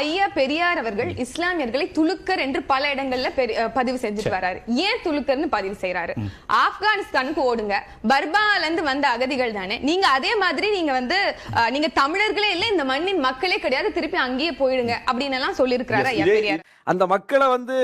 ஐயா பெரியார் அவர்கள் இஸ்லாமியர்களை துலுக்கர் என்று பல இடங்கள்ல பதிவு செஞ்சுட்டு வராரு. ஏன் துலுக்கர்னு பதிவு செய்யறாரு ஆப்கானிஸ்தானுக்கு ஓடுங்க. பர்பால இருந்து வந்த அகதிகள் தானே. நீங்க அதே மாதிரி நீங்க வந்து நீங்க தமிழர்களே இல்ல இந்த மண்ணின் மக்களே கிடையாது திருப்பி அங்கேயே போயிடுங்க அப்படின்னு எல்லாம் சொல்லியிருக்கிறாரு ஐயா பெரியார். அந்த மக்களை வந்து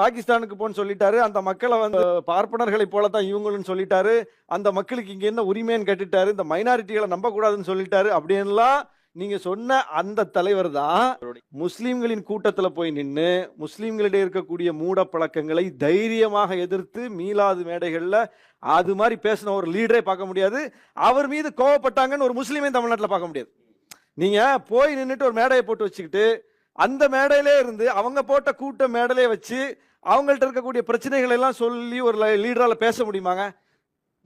பாகிஸ்தானுக்கு போன்னு சொல்லிட்டாரு. அந்த மக்களை வந்து பார்ப்பனர்களை போல தான் இவங்களும் சொல்லிட்டாரு. அந்த மக்களுக்கு இங்க என்ன உரிமைன்னு கேட்டுட்டாரு. இந்த மைனாரிட்டிகளை நம்ப கூடாதுன்னு சொல்லிட்டாரு. அப்படின்லாம் நீங்க சொன்ன அந்த தலைவர் தான் முஸ்லிம்களின் கூட்டத்துல போய் நின்று முஸ்லிம்களிடையே இருக்கக்கூடிய மூட பழக்கங்களை தைரியமாக எதிர்த்து மீளாது மேடைகள்ல அது மாதிரி பேசின ஒரு லீடரே பார்க்க முடியாது. அவர் மீது கோவப்பட்டாங்கன்னு ஒரு முஸ்லீமே தமிழ்நாட்டில் பார்க்க முடியாது. நீங்க போய் நின்றுட்டு ஒரு மேடையை போட்டு வச்சுக்கிட்டு அந்த மேடையிலே இருந்து அவங்க போட்ட கூட்ட மேடையிலே வச்சு அவங்கள்ட்ட இருக்கக்கூடிய பிரச்சனைகள் எல்லாம் சொல்லி ஒரு லீடரால பேச முடியுமாங்க?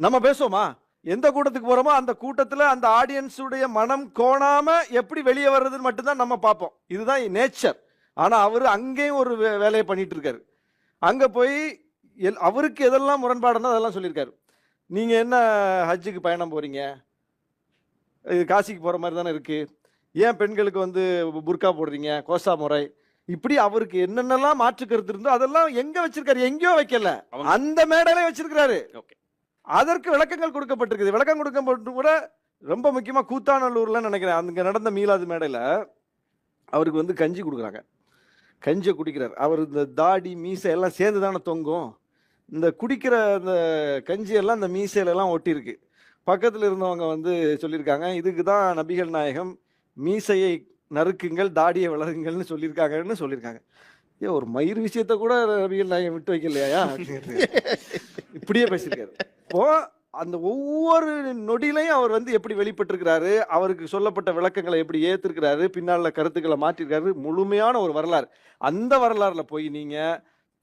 நம்ம பேசுவோமா? எந்த கூட்டத்துக்கு போறோமோ அந்த கூட்டத்துல அந்த ஆடியன்ஸுடைய மனம் கோணாம எப்படி வெளியே வர்றதுன்னு மட்டும்தான் நம்ம பார்ப்போம். இதுதான் நேச்சர் ஆனா அவர் அங்கேயும் ஒரு வே- வேலையை பண்ணிட்டு இருக்காரு அங்க போய் எல் அவருக்கு எதெல்லாம் முரண்பாடுன்னா அதெல்லாம் சொல்லியிருக்காரு. நீங்க என்ன ஹஜ்ஜுக்கு பயணம் போறீங்க? இது காசிக்கு போற மாதிரி தானே இருக்கு. ஏன் பெண்களுக்கு வந்து புர்கா போடுறீங்க? கோசா முறை. இப்படி அவருக்கு என்னென்னலாம் மாற்று கருத்து இருந்தோ அதெல்லாம் எங்க வச்சிருக்காரு? எங்கேயோ வைக்கல. அந்த மேடையில வச்சிருக்காரு Okay. அதற்கு விளக்கங்கள் கொடுக்கப்பட்டிருக்குது. விளக்கம் கொடுக்கப்பட்டு கூட ரொம்ப முக்கியமா கூத்தாநல்லூர்ல நினைக்கிறேன். அங்க நடந்த மீலாது மேடையில அவருக்கு வந்து கஞ்சி கொடுக்குறாங்க. கஞ்சியை குடிக்கிறார். அவர் இந்த தாடி மீசை எல்லாம் சேர்ந்து தானே தொங்கும். இந்த குடிக்கிற அந்த கஞ்சி எல்லாம் இந்த மீசையில எல்லாம் ஒட்டியிருக்கு. பக்கத்தில் இருந்தவங்க வந்து சொல்லியிருக்காங்க இதுக்கு தான் நபிகள் நாயகம் மீசையை நறுக்குங்கள் தாடியை வளருங்கள்னு சொல்லியிருக்காங்கன்னு சொல்லியிருக்காங்க. ஏ ஒரு மயிர் விஷயத்த கூட நபிகள் நாயகம் விட்டு வைக்கலையா இப்படியே பேசியிருக்காரு. இப்போ அந்த ஒவ்வொரு நொடியிலையும் அவர் வந்து எப்படி வெளிப்பட்டிருக்கிறாரு அவருக்கு சொல்லப்பட்ட விளக்கங்களை எப்படி ஏத்திருக்கிறாரு பின்னால கருத்துக்களை மாற்றிருக்காரு முழுமையான ஒரு வரலாறு. அந்த வரலாறுல போய் நீங்க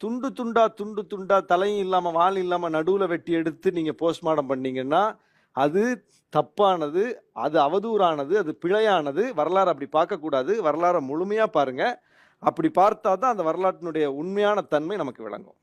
துண்டு துண்டா துண்டு துண்டா தலையும் இல்லாம வால் இல்லாம நடுவுல வெட்டி எடுத்து நீங்க போஸ்ட்மார்டம் பண்ணீங்கன்னா அது தப்பானது அது அவதூறானது அது பிழையானது வரலாறு அப்படி பார்க்கக்கூடாது வரலாறை முழுமையாக பாருங்கள் அப்படி பார்த்தா தான் அந்த வரலாற்றினுடைய உண்மையான தன்மை நமக்கு விளங்கும்.